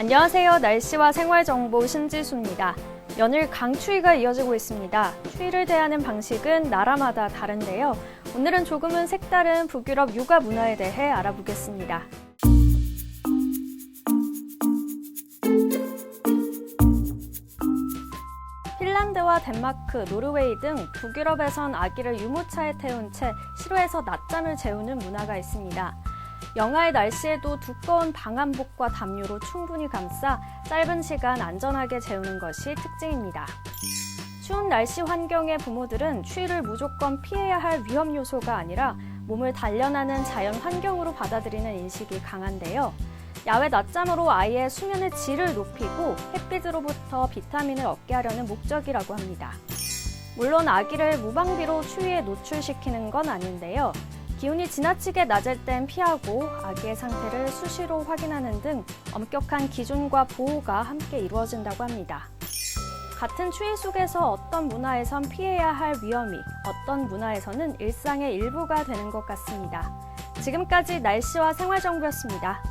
안녕하세요. 날씨와 생활 정보 신지수입니다. 연일 강추위가 이어지고 있습니다. 추위를 대하는 방식은 나라마다 다른데요. 오늘은 조금은 색다른 북유럽 육아 문화에 대해 알아보겠습니다. 핀란드와 덴마크, 노르웨이 등 북유럽에선 아기를 유모차에 태운 채 실외에서 낮잠을 재우는 문화가 있습니다. 영하의 날씨에도 두꺼운 방한복과 담요로 충분히 감싸 짧은 시간 안전하게 재우는 것이 특징입니다. 추운 날씨 환경의 부모들은 추위를 무조건 피해야 할 위험 요소가 아니라 몸을 단련하는 자연 환경으로 받아들이는 인식이 강한데요. 야외 낮잠으로 아이의 수면의 질을 높이고 햇빛으로부터 비타민을 얻게 하려는 목적이라고 합니다. 물론 아기를 무방비로 추위에 노출시키는 건 아닌데요. 기온이 지나치게 낮을 땐 피하고 아기의 상태를 수시로 확인하는 등 엄격한 기준과 보호가 함께 이루어진다고 합니다. 같은 추위 속에서 어떤 문화에선 피해야 할 위험이 어떤 문화에서는 일상의 일부가 되는 것 같습니다. 지금까지 날씨와 생활 정보였습니다.